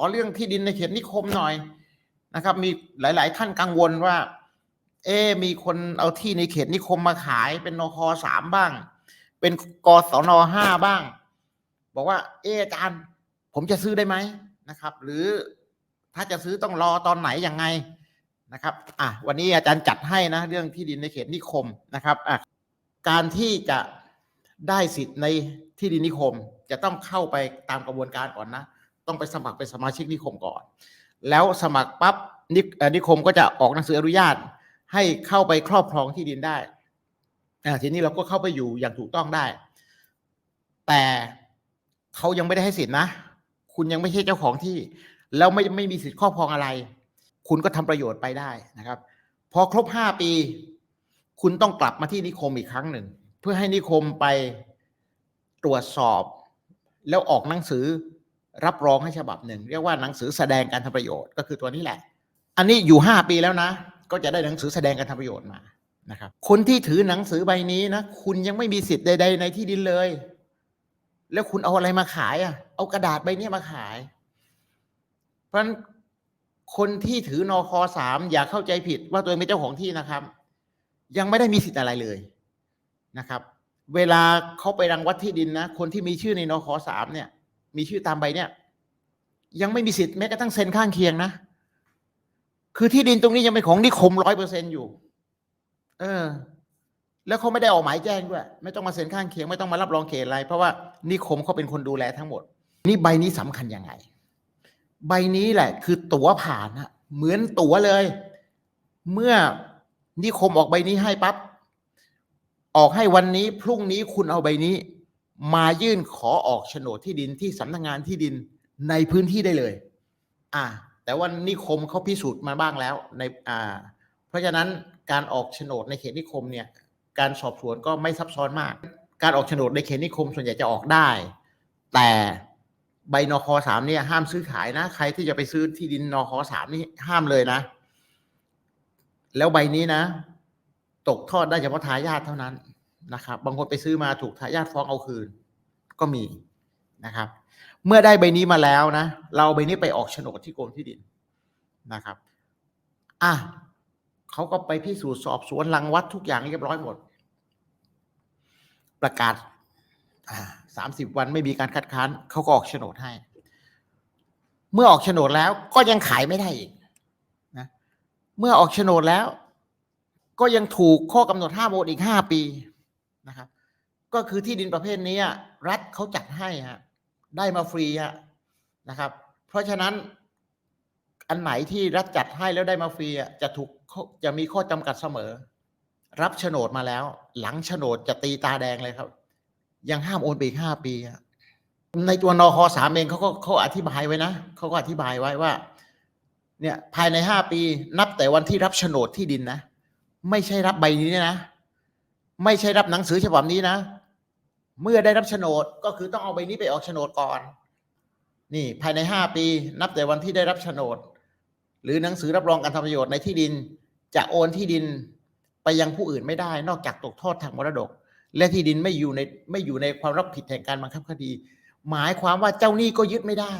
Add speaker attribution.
Speaker 1: อเรื่องที่ดินในเขตนิคมหน่อยนะครับ มีหลาย ๆ ท่านกังวลว่า เอ๊มีคนเอาที่ในเขตนิคมมาขายเป็นนคสามบ้าง เป็นกศนห้าบ้าง บอกว่า เอออาจารย์ ผมจะซื้อได้ไหมนะครับ หรือถ้าจะซื้อต้องรอตอนไหนยังไงนะครับ อะ วันนี้อาจารย์จัดให้นะ เรื่องที่ดินในเขตนิคมนะครับ อะ การที่จะได้สิทธิ์ในที่ดินนิคม จะต้องเข้าไปตามกระบวนการก่อนนะ ต้องไปสมัครเป็นสมาชิกนิคมก่อน แล้วสมัครปั๊บนิคมก็จะออกหนังสืออนุญาต ให้เข้าไปครอบครองที่ดินได้ทีนี้เราก็เข้าไปอยู่อย่างถูกต้องได้ แต่เขายังไม่ได้ให้สิทธินะ คุณยังไม่ใช่เจ้าของที่ แล้วไม่ไม่มีสิทธิครอบครองอะไร คุณก็ทำประโยชน์ไปได้นะครับ พอครบห้าปี คุณต้องกลับมาที่นิคมอีกครั้งหนึ่ง เพื่อให้นิคมไปตรวจสอบ แล้วออกหนังสือ รับรองให้ฉบับหนึ่ง เรียกว่าหนังสือแสดงการทำประโยชน์ก็คือตัวนี้แหละ อันนี้อยู่ห้าปีแล้วนะ ก็จะได้หนังสือแสดงการทำประโยชน์มานะครับคนที่ถือหนังสือใบนี้นะคุณยังไม่มีสิทธิ์ใด ๆ ในที่ดินเลย แล้วคุณเอาอะไรมาขายอะ เอากระดาษใบนี้มาขาย เพราะฉะนั้นคนที่ถือนอคอสามอย่าเข้าใจผิดว่าตัวเองเป็นเจ้าของที่นะครับ ยังไม่ได้มีสิทธิ์อะไรเลยนะครับ เวลาเขาไปรังวัดที่ดินนะ คนที่มีชื่อในนอคอสามเนี่ย มีชื่อตามใบเนี่ย ยังไม่มีสิทธิ์แม้กระทั่งเซ็นข้างเคียงนะ คือที่ดินตรงนี้ยังเป็นของนิคมร้อยเปอร์เซ็นอยู่ เออ แล้วเขาไม่ได้ออกหมายแจ้งด้วย ไม่ต้องมาเซ็นข้างเคียง ไม่ต้องมารับรองเขตอะไร เพราะว่านิคมเขาเป็นคนดูแลทั้งหมด นี่ใบนี้สำคัญยังไง ใบนี้แหละ คือตั๋วผ่านะเหมือนตั๋วเลย เมื่อนิคมออกใบนี้ให้ปั๊บออกให้วันนี้ พรุ่งนี้คุณเอาใบนี้ มายื่นขอออกโฉนดที่ดินที่สำนักงานที่ดินในพื้นที่ได้เลย อ่า แต่ว่านิคมเขาพิสูจน์มาบ้างแล้วในอ่า เพราะฉะนั้นการออกโฉนดในเขตนิคมเนี่ย การสอบสวนก็ไม่ซับซ้อนมาก การออกโฉนดในเขตนิคมส่วนใหญ่จะออกได้ แต่ใบนคสามเนี่ยห้ามซื้อขายนะ ใครที่จะไปซื้อที่ดินนคสามนี่ห้ามเลยนะ แล้วใบนี้นะ ตกทอดได้เฉพาะทายาทเท่านั้น นะครับ บางคนไปซื้อมาถูกทายาทฟ้องเอาคืน ก็มีนะครับ เมื่อได้ใบนี้มาแล้วนะ เราใบนี้ไปออกโฉนดที่กรมที่ดินนะครับ อะเขาก็ไปพิสูจน์สอบสวนรังวัดทุกอย่างเรียบร้อยหมด ประกาศสามสิบวันไม่มีการคัดค้านเขาก็ออกโฉนดให้ เมื่อออกโฉนดแล้วก็ยังขายไม่ได้อีกนะ เมื่อออกโฉนดแล้ว ก็ยังถูกข้อกำหนดห้ามโอนอีกห้าปี นะครับ ก็คือที่ดินประเภทนี้รัฐเขาจัดให้ฮะได้มาฟรีฮะนะครับ เพราะฉะนั้นอันไหนที่รัฐจัดให้แล้วได้มาฟรีจะถูกจะมีข้อจำกัดเสมอ รับโฉนดมาแล้ว หลังโฉนดจะตีตาแดงเลยครับ ยังห้ามโอนไปห้าปีในตัวนอคสามเองเขาก็เขาอธิบายไว้นะเขาก็อธิบายไว้ว่าเนี่ยภายในห้าปี นับแต่วันที่รับโฉนดที่ดินนะ ไม่ใช่รับใบนี้นะ ไม่ใช่รับหนังสือฉบับนี้นะ เมื่อได้รับโฉนดก็คือต้องเอาใบนี้ไปออกโฉนดก่อน นี่ภายในห้าปี นับแต่วันที่ได้รับโฉนด หรือหนังสือรับรองการทำประโยชน์ในที่ดิน จะโอนที่ดินไปยังผู้อื่นไม่ได้ นอกจากตกทอดทางมรดก และที่ดินไม่อยู่ในไม่อยู่ในความรับผิดแห่งการบังคับคดี หมายความว่าเจ้าหนี้ก็ยึดไม่ได้